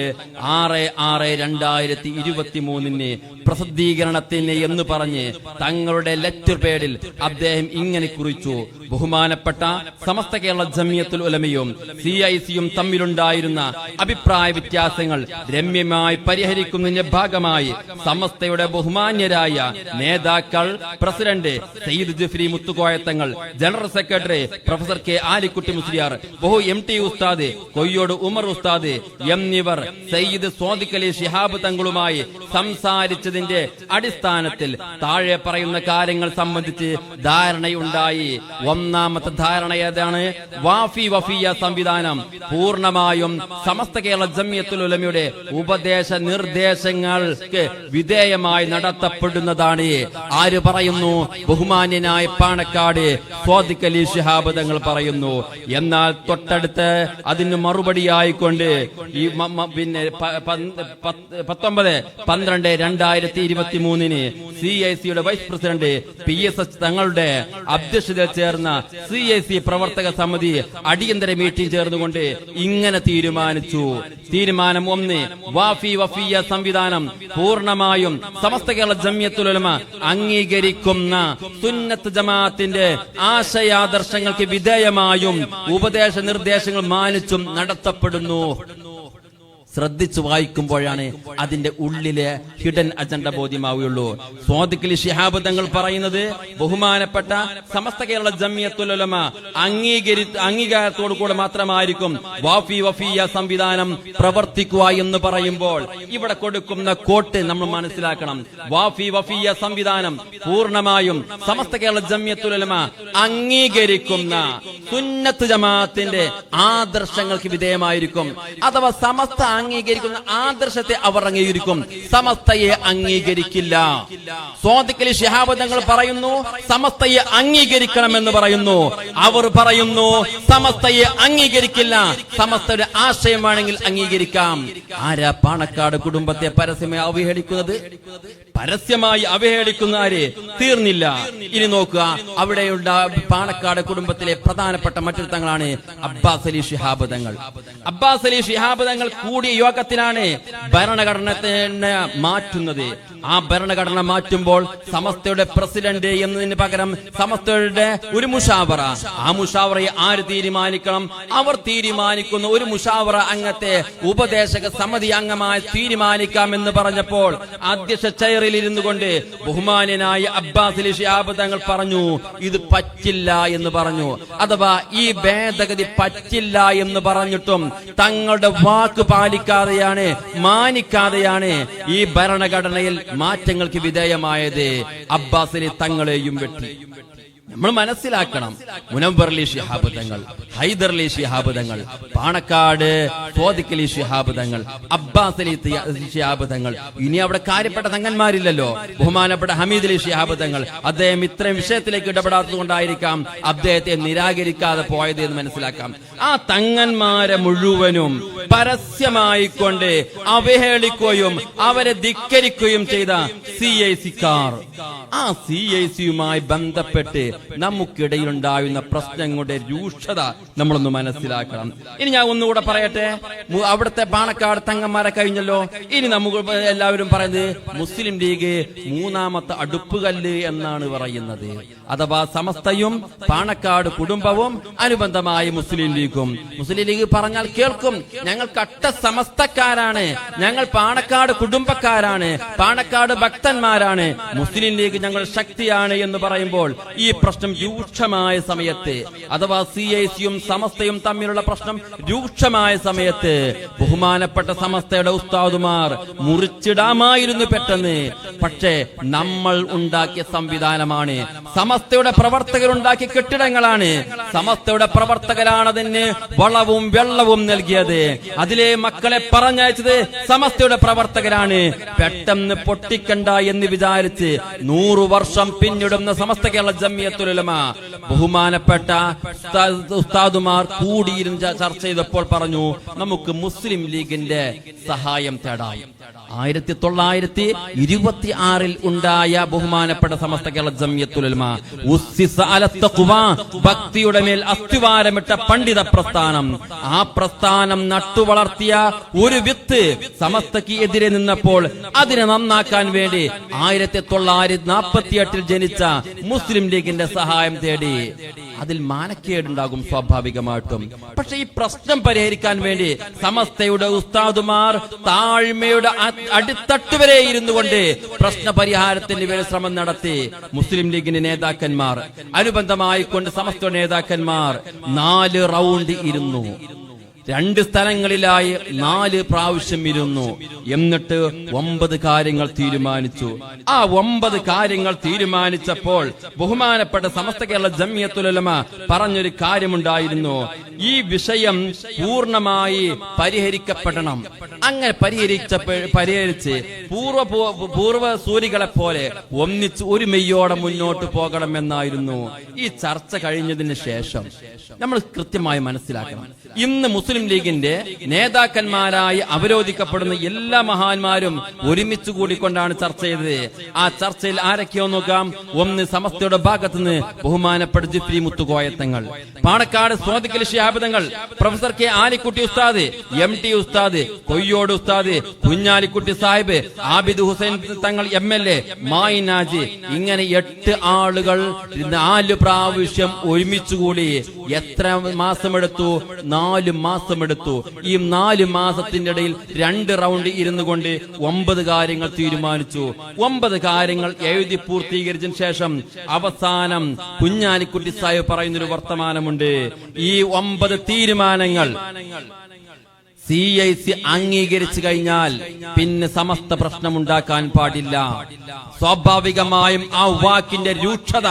ആറ് ആറ് രണ്ടായിരത്തി ഇരുപത്തി മൂന്നിന് പ്രസിദ്ധീകരണത്തിന് എന്ന് പറഞ്ഞ് തങ്ങളുടെ ലെറ്റർ പേഡിൽ അദ്ദേഹം ഇങ്ങനെ കുറിച്ചു. ബഹുമാനപ്പെട്ട സമസ്ത കേരള ജമിയത്തുൽ ഉലമയും സി ഐ സിയും തമ്മിലുണ്ടായിരുന്ന അഭിപ്രായ വ്യത്യാസങ്ങൾ രമ്യമായി പരിഹരിക്കുന്നതിന്റെ ഭാഗമായി സമസ്തയുടെ ബഹുമാന്യരായ നേതാക്കൾ president Sayyid Jifri Muthukoya Thangal general secretary professor K Alikutty Musliyar ബഹു എം ടി ഉസ്താദ് കൊയ്യോട് ഉമർ ഉസ്താദ് എന്നിവർ സയ്യിദ് സ്വാദിഖലി ഷിഹാബ് തങ്ങളുമായി സംസാരിച്ചതിന്റെ അടിസ്ഥാനത്തിൽ താഴെ പറയുന്ന കാര്യങ്ങൾ സംബന്ധിച്ച് ധാരണയുണ്ടായി. ഒന്നാമത്തെ ധാരണ ഏതാണ്? വാഫി വഫിയ സംവിധാനം പൂർണമായും സമസ്ത കേരള ജമിയത്തുൽ ഉലമയുടെ ഉപദേശ നിർദ്ദേശങ്ങൾക്ക് വിധേയമായി നടത്തപ്പെടുന്നതാണ്. ആര് പറയുന്നു? ബഹുമാന്യനായ പാണക്കാട് സ്വാദിക്കലി ശിഹാബ് തങ്ങൾ പറയുന്നു. എന്നാൽ തൊട്ടടുത്ത് അതിന് മറുപടിയായിക്കൊണ്ട് ഈ പിന്നെ പത്തൊമ്പത് പന്ത്രണ്ട് രണ്ടായിരത്തി ഇരുപത്തി മൂന്നിന് സി ഐ സിയുടെ vice president P S S തങ്ങളുടെ അധ്യക്ഷതയിൽ ചേർന്ന സി ഐ സി പ്രവർത്തക സമിതി അടിയന്തര മീറ്റിംഗ് ചേർന്നുകൊണ്ട് ഇങ്ങനെ തീരുമാനിച്ചു. തീരുമാനം ഒന്ന് വാഫി വഫിയ സംവിധാനം പൂർണമായും സമസ്ത കേരള ജമ്യത്തുലമ അംഗീകരിക്കുന്ന സുന്നത്ത് ജമാഅത്തിന്റെ ആശയാദർശങ്ങൾക്ക് വിധേയമായും ഉപദേശ നിർദ്ദേശങ്ങൾ മാനിച്ചും നടത്തപ്പെടുന്നു. ശ്രദ്ധിച്ചു വായിക്കുമ്പോഴാണ് അതിന്റെ ഉള്ളിലെ ഹിഡൻ അജണ്ട ബോധ്യമാവുകയുള്ളൂ. സ്വാദിഖലി ശിഹാബ് തങ്ങൾ പറയുന്നത് ബഹുമാനപ്പെട്ട സമസ്ത കേരള ജമ്മിയത്തുലമ അംഗീകരി അംഗീകാരത്തോടു കൂടെ മാത്രമായിരിക്കും വാഫി വഫിയ സംവിധാനം പ്രവർത്തിക്കുക എന്ന് പറയുമ്പോൾ ഇവിടെ കൊടുക്കുന്ന കോട്ട് നമ്മൾ മനസ്സിലാക്കണം. വാഫി വഫിയ സംവിധാനം പൂർണമായും സമസ്ത കേരള ജമ്മിയത്തുലമ അംഗീകരിക്കുന്ന സുന്നത്ത് ജമാഅത്തിന്റെ ആദർശങ്ങൾക്ക് വിധേയമായിരിക്കും. അഥവാ സമസ്ത അംഗീകരിക്കുന്ന ആദർശത്തെ അവർ അംഗീകരിക്കും. സമസ്തയെ അംഗീകരിക്കില്ല. സ്വാദിക്കലി ശിഹാബദങ്ങൾ പറയുന്നു സമസ്തയെ അംഗീകരിക്കണമെന്ന് പറയുന്നു. അവർ പറയുന്നു സമസ്തയെ അംഗീകരിക്കില്ല. സമസ്തയുടെ ആശയം വേണമെങ്കിൽ അംഗീകരിക്കാം. ആരാ പാണക്കാട് കുടുംബത്തെ പരസ്യമായി അവഹേളിക്കുന്നത്? പരസ്യമായി അവഹേളിക്കുന്ന ആര്? തീർന്നില്ല. ഇനി നോക്കുക അവിടെയുള്ള പാണക്കാട് കുടുംബത്തിലെ പ്രധാനപ്പെട്ട മറ്റൊരു തങ്ങളാണ് അബ്ബാസ് അലി ഷിഹാബ് തങ്ങൾ. അബ്ബാസ് അലി ഷിഹാബ് തങ്ങൾ കൂടിയ യോഗത്തിലാണ് ഭരണഘടന മാറ്റുന്നത്. ആ ഭരണഘടന മാറ്റുമ്പോൾ സമസ്തയുടെ പ്രസിഡന്റ് എന്നതിന് പകരം സമസ്തയുടെ ഒരു മുഷാവറ. ആ മുഷാവറയെ ആര് തീരുമാനിക്കണം? അവർ തീരുമാനിക്കുന്ന ഒരു മുഷാവറ അംഗത്തെ ഉപദേശക സമിതി അംഗമായി തീരുമാനിക്കാം എന്ന് പറഞ്ഞപ്പോൾ അധ്യക്ഷ ചെയറിൽ ഇരുന്നു കൊണ്ട് ബഹുമാന്യനായ അബ്ബാസ് അലി പറഞ്ഞു ഇത് പറ്റില്ല എന്ന് പറഞ്ഞു. അഥവാ ഈ ഭേദഗതി പറ്റില്ല എന്ന് പറഞ്ഞിട്ടും തങ്ങളുടെ വാക്ക് പാലിക്കാതെയാണ് മാനിക്കാതെയാണ് ഈ ഭരണഘടനയിൽ മാറ്റങ്ങൾക്ക് വിധേയമായത് അബ്ബാസിനെ തങ്ങളെയും വെട്ടി. നമ്മൾ മനസ്സിലാക്കണം. മുനമ്പറലി ശിഹാബുദങ്ങൾ ഹൈദർലി ശിഹാബ് തങ്ങൾ പാണക്കാട് ഫോദിക്കലി ശിഹാബുദങ്ങൾ അബ്ബാസ് അലി ശിഹാബുദങ്ങൾ. ഇനി അവിടെ കാര്യപ്പെട്ട തങ്ങന്മാരില്ലല്ലോ. ബഹുമാനപ്പെട്ട ഹമീദ് അലി ശിഹാബ് തങ്ങൾ അദ്ദേഹം ഇത്രയും വിഷയത്തിലേക്ക് ഇടപെടാത്തത് കൊണ്ടായിരിക്കാം അദ്ദേഹത്തെ നിരാകരിക്കാതെ പോയത് എന്ന് മനസ്സിലാക്കാം. ആ തങ്ങന്മാരെ മുഴുവനും പരസ്യമായിക്കൊണ്ട് അവഹേളിക്കുകയും അവരെ ധിക്കരിക്കുകയും ചെയ്ത സി ഐ സിക്കാർ. ആ സി ഐ സിയുമായി ബന്ധപ്പെട്ട് നമുക്കിടയിലുണ്ടാകുന്ന പ്രശ്നങ്ങളുടെ രൂക്ഷത നമ്മളൊന്ന് മനസ്സിലാക്കണം. ഇനി ഞാൻ ഒന്നുകൂടെ പറയട്ടെ? അവിടുത്തെ പാണക്കാട് തങ്ങന്മാരെ കഴിഞ്ഞല്ലോ. ഇനി നമുക്ക് എല്ലാവരും പറയുന്നത് മുസ്ലിം ലീഗ് മൂന്നാമത്തെ അടുപ്പുകല്ല് എന്നാണ് പറയുന്നത്. അഥവാ സമസ്തയും പാണക്കാട് കുടുംബവും അനുബന്ധമായ മുസ്ലിം ലീഗും. മുസ്ലിം ലീഗ് പറഞ്ഞാൽ കേൾക്കും ഞങ്ങൾ കട്ട സമസ്തക്കാരാണ് ഞങ്ങൾ പാണക്കാട് കുടുംബക്കാരാണ് പാണക്കാട് ഭക്തന്മാരാണ്. മുസ്ലിം ലീഗ് ഞങ്ങൾ ശക്തിയാണ് എന്ന് പറയുമ്പോൾ ഈ പ്രശ്നം രൂക്ഷമായ സമയത്ത് അഥവാ സി ഐ സിയും സമസ്തയും തമ്മിലുള്ള പ്രശ്നം രൂക്ഷമായ സമയത്ത് ബഹുമാനപ്പെട്ട സമസ്തയുടെ ഉസ്താദുമാർ മുറിച്ചിടാമായിരുന്നു പെട്ടെന്ന്. പക്ഷേ നമ്മൾ ഉണ്ടാക്കിയ സംവിധാനമാണ്. സമസ്തയുടെ പ്രവർത്തകർ ഉണ്ടാക്കിയ കെട്ടിടങ്ങളാണ്. സമസ്തയുടെ പ്രവർത്തകരാണ് അതിന് വളവും വെള്ളവും നൽകിയത്. അതിലെ മക്കളെ പറഞ്ഞയച്ചത് സമസ്തയുടെ പ്രവർത്തകരാണ്. പെട്ടെന്ന് പൊട്ടിക്കണ്ട എന്ന് വിചാരിച്ച് നൂറു വർഷം പിന്നിടുന്ന സമസ്ത കേരള ജമ്മിയ ബഹുമാനപ്പെട്ട ഉസ്താദുമാർ കൂടിയിരുന്ന് ചർച്ച ചെയ്തപ്പോൾ പറഞ്ഞു നമുക്ക് മുസ്ലിം ലീഗിന്റെ സഹായം തേടാം. ആയിരത്തി തൊള്ളായിരത്തി ഇരുപത്തി ആറിൽ ഉണ്ടായ ബഹുമാനപ്പെട്ട സമസ്ത കേരള ജമിയത്തുലമ ഭക്തിയുടെ മേൽ അസ്ഥിവാരമിട്ട പണ്ഡിത പ്രസ്ഥാനം. ആ പ്രസ്ഥാനം നട്ടുവളർത്തിയ ഒരു വിത്ത് സമസ്തക്ക് എതിരെ നിന്നപ്പോൾ അതിനെ നന്നാക്കാൻ വേണ്ടി ആയിരത്തി തൊള്ളായിരത്തി നാൽപ്പത്തി എട്ടിൽ ജനിച്ച മുസ്ലിം ലീഗിന്റെ സഹായം തേടി അതിൽ മാനക്കേടുണ്ടാകും സ്വാഭാവികമായിട്ടും. പക്ഷെ ഈ പ്രശ്നം പരിഹരിക്കാൻ വേണ്ടി സമസ്തയുടെ ഉസ്താദുമാർ താഴ്മയുടെ അടിത്തട്ട് വരെ ഇരുന്നു കൊണ്ട് പ്രശ്ന പരിഹാരത്തിന് വേണ്ടി ശ്രമം നടത്തി മുസ്ലിം ലീഗിന്റെ നേതാക്കന്മാർ അനുബന്ധമായി കൊണ്ട് സമസ്ത നേതാക്കന്മാർ നാല് റൗണ്ട് ഇരുന്നു. രണ്ട് സ്ഥലങ്ങളിലായി നാല് പ്രാവശ്യം ഇരുന്നു. എന്നിട്ട് ഒമ്പത് കാര്യങ്ങൾ തീരുമാനിച്ചു. ആ ഒമ്പത് കാര്യങ്ങൾ തീരുമാനിച്ചപ്പോൾ ബഹുമാനപ്പെട്ട സമസ്ത കേരള ജമിയത്തുലമ പറഞ്ഞൊരു കാര്യമുണ്ടായിരുന്നു. ഈ വിഷയം പൂർണമായി പരിഹരിക്കപ്പെടണം. അങ്ങനെ പരിഹരിച്ച പരിഹരിച്ച് പൂർവ പൂർവ സൂരികളെ പോലെ ഒന്നിച്ച് ഒരു മെയ്യോടെ മുന്നോട്ട് പോകണമെന്നായിരുന്നു. ഈ ചർച്ച കഴിഞ്ഞതിന് ശേഷം നമ്മൾ കൃത്യമായി മനസ്സിലാക്കണം. ഇന്ന് മുസ്ലിം ലീഗിന്റെ നേതാക്കന്മാരായി അവരോധിക്കപ്പെടുന്ന എല്ലാ മഹാന്മാരും ഒരുമിച്ച് കൂടിക്കൊണ്ടാണ് ചർച്ച ചെയ്തത്. ആ ചർച്ചയിൽ ആരൊക്കെയോ നോക്കാം. ഒന്ന് സമസ്തയുടെ ഭാഗത്ത് നിന്ന് ബഹുമാനപ്പെട്ട ജിഫ്രി മുത്തുകോയത്തങ്ങൾ. പാണക്കാട് സ്വാതിക്കൽ ശിഹാബിതങ്ങൾ പ്രൊഫസർ കെ ആലിക്കുട്ടി ഉസ്താദ് എം ടി ഉസ്താദ് കൊയ്യോട് ഉസ്താദ് Kunhalikutty Sahib Abid Hussain Thangal M L A മായിനാജ്. ഇങ്ങനെ എട്ട് ആളുകൾ നാല് പ്രാവശ്യം ഒരുമിച്ചുകൂടി എത്ര മാസമെടുത്തു? നാല് മാസമെടുത്തു. ഈ നാല് മാസത്തിന്റെ ഇടയിൽ രണ്ട് റൗണ്ട് ഇരുന്നു കൊണ്ട് ഒമ്പത് കാര്യങ്ങൾ തീരുമാനിച്ചു. ഒമ്പത് കാര്യങ്ങൾ എഴുതി പൂർത്തീകരിച്ചതിന് ശേഷം അവസാനം കുഞ്ഞാലിക്കുട്ടി സാഹിബ് പറയുന്നൊരു വർത്തമാനമുണ്ട്. ഈ ഒമ്പത് തീരുമാനങ്ങൾ സി ഐ സി അംഗീകരിച്ചു കഴിഞ്ഞാൽ പിന്നെ സമസ്ത പ്രശ്നമുണ്ടാക്കാൻ പാടില്ല. സ്വാഭാവികമായും ആ വാക്കിന്റെ രൂക്ഷത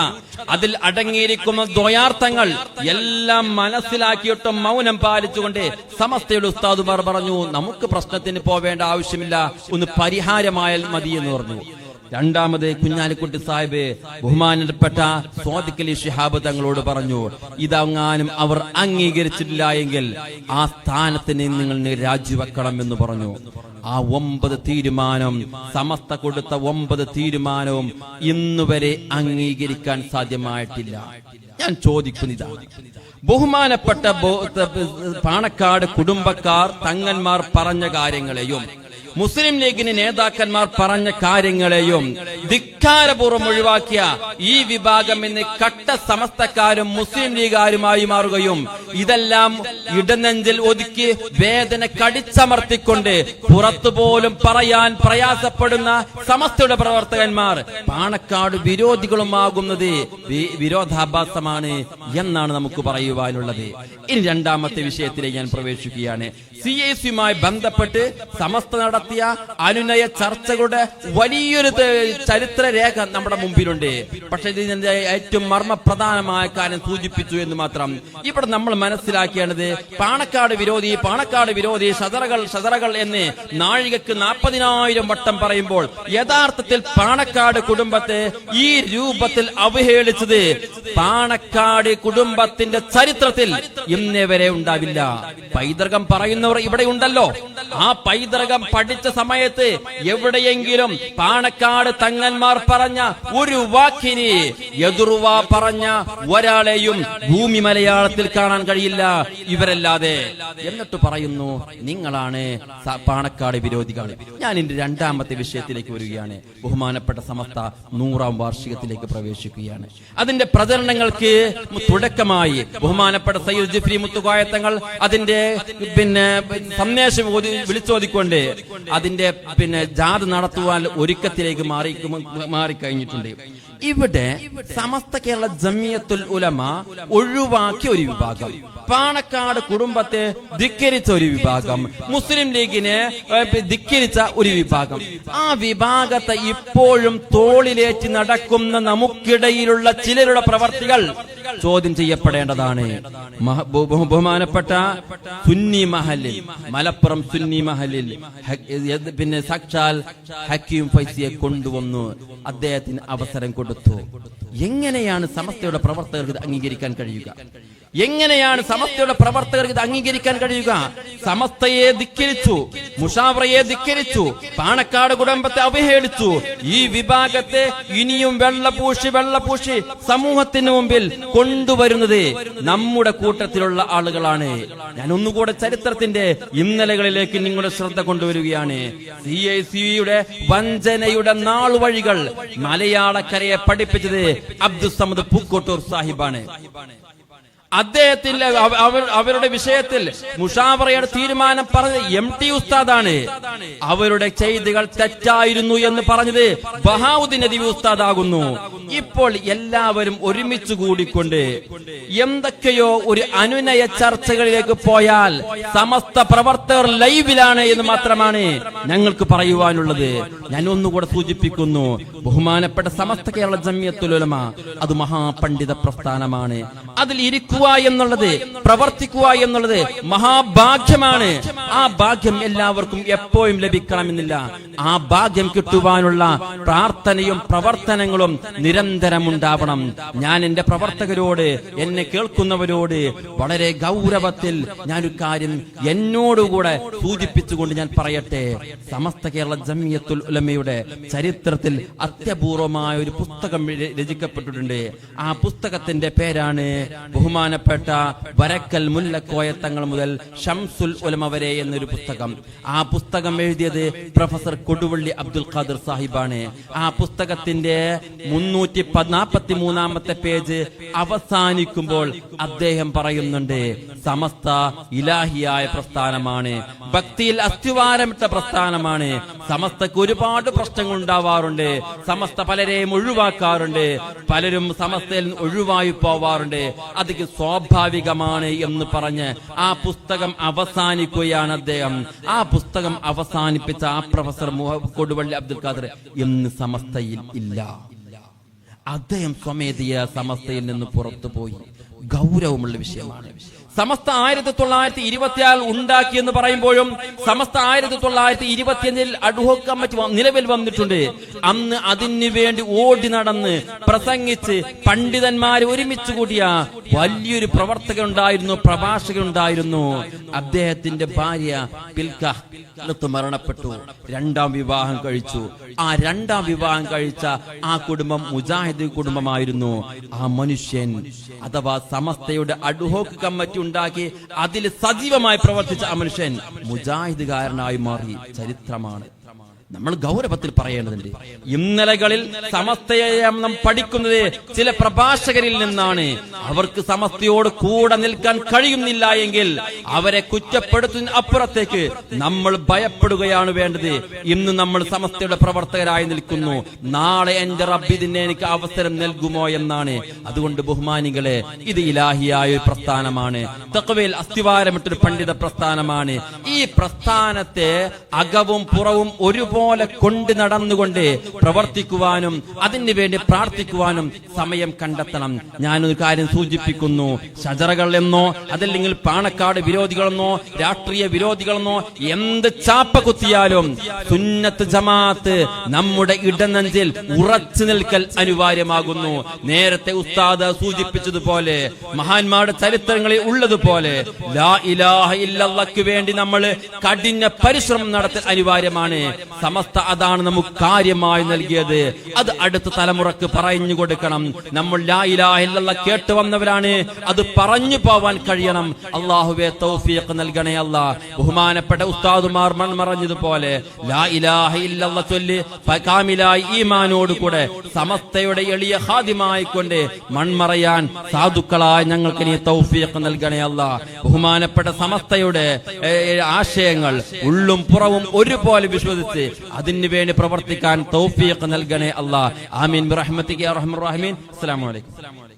അതിൽ അടങ്ങിയിരിക്കുന്ന ദ്വയാർത്ഥങ്ങൾ എല്ലാം മനസ്സിലാക്കിയിട്ടും മൗനം പാലിച്ചുകൊണ്ട് സമസ്തയുടെ ഉസ്താദുമാർ പറഞ്ഞു നമുക്ക് പ്രശ്നത്തിന് പോവേണ്ട ആവശ്യമില്ല ഒന്ന് പരിഹാരമായാൽ മതി എന്ന് പറഞ്ഞു. രണ്ടാമത് കുഞ്ഞാലിക്കുട്ടി സാഹിബ് ബഹുമാനപ്പെട്ട സ്വാദിക്കലി ഷിഹാബ് തങ്ങളോട് പറഞ്ഞു ഇതങ്ങാനും അവർ അംഗീകരിച്ചിട്ടില്ല എങ്കിൽ ആ സ്ഥാനത്തിന് നിങ്ങൾ രാജിവെക്കണം എന്ന് പറഞ്ഞു. ആ ഒമ്പത് തീരുമാനം സമസ്ത കൊടുത്ത ഒമ്പത് തീരുമാനവും ഇന്നുവരെ അംഗീകരിക്കാൻ സാധ്യമായിട്ടില്ല. ഞാൻ ചോദിക്കുന്നതാണ് ബഹുമാനപ്പെട്ട പാണക്കാട് കുടുംബക്കാർ തങ്ങന്മാർ പറഞ്ഞ കാര്യങ്ങളെയും മുസ്ലിം ലീഗിന് നേതാക്കന്മാർ പറഞ്ഞ കാര്യങ്ങളെയും ധിക്കാരപൂർവം ഒഴിവാക്കിയ ഈ വിഭാഗം ഇന്ന് കട്ട സമസ്തക്കാരും മുസ്ലിം ലീഗാരുമായി മാറുകയും ഇതെല്ലാം ഇടനെഞ്ചിൽ ഒതുക്കി വേദന കടിച്ചമർത്തിക്കൊണ്ട് പുറത്തുപോലും പറയാൻ പ്രയാസപ്പെടുന്ന സമസ്തയുടെ പ്രവർത്തകന്മാർ പാണക്കാട് വിരോധികളുമാകുന്നത് വിരോധാഭാസമാണ് എന്നാണ് നമുക്ക് പറയുവാനുള്ളത്. ഇനി രണ്ടാമത്തെ വിഷയത്തിലേക്ക് ഞാൻ പ്രവേശിക്കുകയാണ്. സി എ സിയുമായി ബന്ധപ്പെട്ട് സമസ്ത നടത്തിയ അനുനയ ചർച്ചകളുടെ വലിയൊരു ചരിത്രരേഖ ചരിത്ര രേഖ നമ്മുടെ മുമ്പിലുണ്ട്. പക്ഷെ ഇതിന്റെ ഏറ്റവും മർമ്മപ്രധാനമായ കാര്യം സൂചിപ്പിച്ചു എന്ന് മാത്രം ഇവിടെ നമ്മൾ മനസ്സിലാക്കേണ്ടത് പാണക്കാട് വിരോധി പാണക്കാട് വിരോധി ഷതറകൾ ഷതറകൾ എന്ന് നാഴികക്ക് നാൽപ്പതിനായിരം വട്ടം പറയുമ്പോൾ യഥാർത്ഥത്തിൽ പാണക്കാട് കുടുംബത്തെ ഈ രൂപത്തിൽ അവഹേളിച്ചത് പാണക്കാട് കുടുംബത്തിന്റെ ചരിത്രത്തിൽ ഇന്നേ വരെ ഉണ്ടാവില്ല. പൈതൃകം പറയുന്നവർ ഇവിടെ ഉണ്ടല്ലോ. ആ പൈതൃകം പഠിച്ച സമയത്ത് എവിടെയെങ്കിലും പാണക്കാട് തങ്ങന്മാർ പറഞ്ഞ ഒരു വാക്കിന് എതിർവ പറഞ്ഞ ഒരാളെയും ഭൂമി മലയാളത്തിൽ കാണാൻ കഴിയില്ല. ഇവരല്ലാതെ എന്നിട്ട് പറയുന്നു നിങ്ങളാണ് പാണക്കാട് വിരോധികൾ. ഞാൻ ഇന്ന് രണ്ടാമത്തെ വിഷയത്തിലേക്ക് വരികയാണ്. ബഹുമാനപ്പെട്ട സമസ്ത നൂറാം വാർഷികത്തിലേക്ക് പ്രവേശിക്കുകയാണ്. അതിന്റെ പ്രചരണങ്ങൾക്ക് തുടക്കമായി ബഹുമാനപ്പെട്ട സയ്യിദ് ജിഫ്രി മുത്തുകായത്തങ്ങൾ അതിന്റെ പിന്നെ സന്ദേശം ഓതി വിളിച്ചോതിക്കൊണ്ട് അതിന്റെ പിന്നെ ജാത് നടത്തുവാൻ ഒരുക്കത്തിലേക്ക് മാറി മാറിക്കഴിഞ്ഞിട്ടുണ്ട്. ഇവിടെ സമസ്ത കേരള ജമിയത്തുൽ ഉലമ ഒഴിവാക്കിയ ഒരു വിഭാഗം. പാണക്കാട് കുടുംബത്തെ ധിക്കരിച്ച ഒരു വിഭാഗം. മുസ്ലിം ലീഗിനെ ധിക്കരിച്ച ഒരു വിഭാഗം. ആ വിഭാഗത്തെ ഇപ്പോഴും തോളിലേറ്റ് നടക്കുന്ന നമുക്കിടയിലുള്ള ചിലരുടെ പ്രവർത്തികൾ ചോദ്യം ചെയ്യപ്പെടേണ്ടതാണ്. ബഹുമാനപ്പെട്ട സുന്നി മഹലിൽ മലപ്പുറം സുന്നി മഹലിൽ പിന്നെ സാക്ഷാൽ ഹക്കീം ഫൈസിയെ കൊണ്ടുവന്നു അദ്ദേഹത്തിന് അവസരം കൊടുത്തു. എങ്ങനെയാണ് സമസ്തയുടെ പ്രവർത്തകർക്ക് ഇത് അംഗീകരിക്കാൻ കഴിയുക? എങ്ങനെയാണ് സമസ്തയുടെ പ്രവർത്തകർക്ക് ഇത് അംഗീകരിക്കാൻ കഴിയുക? സമസ്തയെ ധിക്കരിച്ചു മുഷാവറയെ ധിക്കരിച്ചു പാണക്കാട് കുടുംബത്തെ അവഹേളിച്ചു. ഈ വിഭാഗത്തെ ഇനിയും വെള്ളപൂശി വെള്ളപൂശി സമൂഹത്തിന് മുമ്പിൽ കൊണ്ടുവരുന്നത് നമ്മുടെ കൂട്ടത്തിലുള്ള ആളുകളാണ്. ഞാൻ ഒന്നുകൂടെ ചരിത്രത്തിന്റെ ഇന്നലകളിലേക്ക് നിങ്ങളുടെ ശ്രദ്ധ കൊണ്ടുവരികയാണ്. സി ഐ സിയുടെ വഞ്ചനയുടെ നാളുവഴികൾ മലയാളക്കരയെ പഠിപ്പിച്ചത് അബ്ദുസമദ് പൂക്കോട്ടൂർ സാഹിബാണ്. അദ്ദേഹത്തിന്റെ അവരുടെ വിഷയത്തിൽ മുഷാവറയുടെ തീരുമാനം പറഞ്ഞത് എം ടി ഉസ്താദാണ്. അവരുടെ ചെയ്തികൾ തെറ്റായിരുന്നു എന്ന് പറഞ്ഞത് ബഹാവുദ്ദീൻ നദീബ് ഉസ്താദാകുന്നു. ഇപ്പോൾ എല്ലാവരും ഒരുമിച്ച് കൂടിക്കൊണ്ട് എന്തൊക്കെയോ ഒരു അനുനയ ചർച്ചകളിലേക്ക് പോയാൽ സമസ്ത പ്രവർത്തകർ ലൈവിലാണ് എന്ന് മാത്രമാണ് ഞങ്ങൾക്ക് പറയുവാനുള്ളത്. ഞാൻ ഒന്നുകൂടെ സൂചിപ്പിക്കുന്നു. ബഹുമാനപ്പെട്ട സമസ്ത കേരള ജമ്യത്തുലമ അത് മഹാപണ്ഡിത പ്രസ്ഥാനമാണ്. അതിൽ ഇരിക്കുക എന്നുള്ളത് പ്രവർത്തിക്കുക എന്നുള്ളത് മഹാഭാഗ്യമാണ്. ആ ഭാഗ്യം എല്ലാവർക്കും എപ്പോഴും ലഭിക്കണമെന്നില്ല. ആ ഭാഗ്യം കിട്ടുവാനുള്ള പ്രാർത്ഥനയും പ്രവർത്തനങ്ങളും നിരന്തരം ഉണ്ടാവണം ഞാൻ എന്റെ പ്രവർത്തകരോട് എന്നെ കേൾക്കുന്നവരോട് വളരെ ഗൗരവത്തിൽ ഞാൻ ഒരു കാര്യം എന്നോടുകൂടെ സൂചിപ്പിച്ചുകൊണ്ട് ഞാൻ പറയട്ടെ. സമസ്ത കേരള ജമിയത്തുൽ ഉലമയുടെ ചരിത്രത്തിൽ അത്യപൂർവമായ ഒരു പുസ്തകം രചിക്കപ്പെട്ടിട്ടുണ്ട്. ആ പുസ്തകത്തിന്റെ പേരാണ് ബഹുമാനപ്പെട്ട വരക്കൽ മുല്ലക്കോയത്തങ്ങൾ മുതൽ ഷംസുൽ ഉലമ വരെ എന്നൊരു പുസ്തകം. ആ പുസ്തകം എഴുതിയത് പ്രൊഫസർ കൊടുവള്ളി അബ്ദുൽ ഖാദർ സാഹിബാണ്. ആ പുസ്തകത്തിന്റെ മുന്നൂറ്റി നാൽപ്പത്തി മൂന്നാമത്തെ പേജ് അവസാനിക്കുമ്പോൾ അദ്ദേഹം പറയുന്നുണ്ട് സമസ്ത ഇലാഹിയായ പ്രസ്ഥാനമാണ്. ഭക്തിയിൽ അസ്ഥിവാരമിട്ട പ്രസ്ഥാനമാണ്. സമസ്തക്ക് ഒരുപാട് പ്രശ്നങ്ങൾ ഉണ്ടാവാറുണ്ട്. സമസ്ത പലരെയും ഒഴിവാക്കാറുണ്ട്. പലരും സമസ്തയിൽ ഒഴിവായി പോവാറുണ്ട്. അത് സ്വാഭാവികമാണ് എന്ന് പറഞ്ഞ് ആ പുസ്തകം അവസാനിക്കുകയാണ് അദ്ദേഹം. ആ പുസ്തകം അവസാനിപ്പിച്ച ആ പ്രൊഫസർ കൊടുവള്ളി അബ്ദുൽ ഖാദർ എന്ന് സമസ്തയിൽ ഇല്ല. അദ്ദേഹം സ്വമേധയ സമസ്തയിൽ നിന്ന് പുറത്തുപോയി. ഗൗരവമുള്ള വിഷയമാണ്. സമസ്ത ആയിരത്തി തൊള്ളായിരത്തി ഇരുപത്തിയാറ് ഉണ്ടാക്കി എന്ന് പറയുമ്പോഴും സമസ്ത ആയിരത്തി തൊള്ളായിരത്തി ഇരുപത്തിയഞ്ചിൽ അഡ്ഹോക് കമ്മിറ്റി നിലവിൽ വന്നിട്ടുണ്ട്. അന്ന് അതിനു വേണ്ടി ഓടി നടന്ന് പ്രസംഗിച്ച് പണ്ഡിതന്മാർ ഒരുമിച്ച് കൂടിയ വലിയൊരു പ്രവർത്തകൻ ഉണ്ടായിരുന്നു പ്രഭാഷകൻ ഉണ്ടായിരുന്നു. അദ്ദേഹത്തിന്റെ ഭാര്യ പിൽക്ക. കാലത്ത് മരണപ്പെട്ടു. രണ്ടാം വിവാഹം കഴിച്ചു. ആ രണ്ടാം വിവാഹം കഴിച്ച ആ കുടുംബം മുജാഹിദ് കുടുംബമായിരുന്നു. ആ മനുഷ്യൻ അഥവാ സമസ്തയുടെ അഡ്ഹോക്ക് കമ്മിറ്റി ഉണ്ടാക്കി അതിൽ സജീവമായി പ്രവർത്തിച്ച ആ മനുഷ്യൻ മുജാഹിദുകാരനായി മാറി. ചരിത്രമാണ്. നമ്മൾ ഗൗരവത്തിൽ പറയേണ്ടതുണ്ട്. ഇന്നലകളിൽ സമസ്തയെ പഠിക്കുന്നത് ചില പ്രഭാഷകരിൽ നിന്നാണ്. അവർക്ക് സമസ്തയോട് കൂടെ നിൽക്കാൻ കഴിയുന്നില്ല എങ്കിൽ അവരെ കുറ്റപ്പെടുത്തുന്ന അപ്പുറത്തേക്ക് നമ്മൾ ഭയപ്പെടുകയാണ് വേണ്ടത്. ഇന്ന് നമ്മൾ സമസ്തയുടെ പ്രവർത്തകരായി നിൽക്കുന്നു. നാളെ എന്റെ റബ്ബിദിനെ എനിക്ക് അവസരം നൽകുമോ എന്നാണ്. അതുകൊണ്ട് ബഹുമാനികളെ ഇത് ഇലാഹിയായ ഒരു പ്രസ്ഥാനമാണ്. തക്കവയിൽ അസ്ഥിവാരമിട്ടൊരു പണ്ഡിത പ്രസ്ഥാനമാണ്. ഈ പ്രസ്ഥാനത്തെ അകവും പുറവും ഒരുപോലെ കൊണ്ട് നടന്നുകൊണ്ട് പ്രവർത്തിക്കുവാനും അതിനു വേണ്ടി പ്രാർത്ഥിക്കുവാനും സമയം കണ്ടെത്തണം. ഞാനൊരു കാര്യം സൂചിപ്പിക്കുന്നു. ഷജറകൾ എന്നോ അതല്ലെങ്കിൽ പാണക്കാട് വിരോധികളെന്നോ രാഷ്ട്രീയ വിരോധികളെന്നോ എന്ത് ചാപ്പ കുത്തിയാലും സുന്നത്ത് ജമാഅത്ത് നമ്മുടെ ഇടനെഞ്ചിൽ ഉറച്ചു നിൽക്കൽ അനിവാര്യമാകുന്നു. നേരത്തെ ഉസ്താദ് സൂചിപ്പിച്ചതുപോലെ മഹാന്മാരുടെ ചരിത്രങ്ങളിൽ ഉള്ളതുപോലെ ലാ ഇലാഹ ഇല്ലല്ലക്ക് വേണ്ടി നമ്മൾ കഠിന പരിശ്രമം നടത്തൽ അനിവാര്യമാണ്. സമസ്ത അതാണ് നമുക്ക് കാര്യമായി നൽകിയത്. അത് അടുത്ത തലമുറയ്ക്ക് പറഞ്ഞു കൊടുക്കണം. നമ്മൾ കേട്ട് വന്നവരാണ്. അത് പറഞ്ഞു പോവാൻ കഴിയണം. അള്ളാഹുവെ തൗഫീഖ് നൽകണേ അല്ല. ബഹുമാനപ്പെട്ട ഉസ്താദുമാർ മൺമറഞ്ഞതുപോലെ ലാ ഇലാഹ ഇല്ലല്ല ചൊല്ലി ഈമാനോട് കൂടെ സമസ്തയുടെ എളിയ ഹാദ്യമായി കൊണ്ട് മൺമറയാൻ സാധുക്കളായ ഞങ്ങൾക്ക് നീ തൗഫീഖ് നൽകണേ അല്ല. ബഹുമാനപ്പെട്ട സമസ്തയുടെ ആശയങ്ങൾ ഉള്ളും പുറവും ഒരുപോലെ വിശ്വസിച്ച് അതിനു വേണ്ടി പ്രവർത്തിക്കാൻ തൗഫീഖ് നൽകണേ അല്ല ആമീൻ. റഹ്മത്തിക്ക് അസ്സലാമു അലൈക്കും.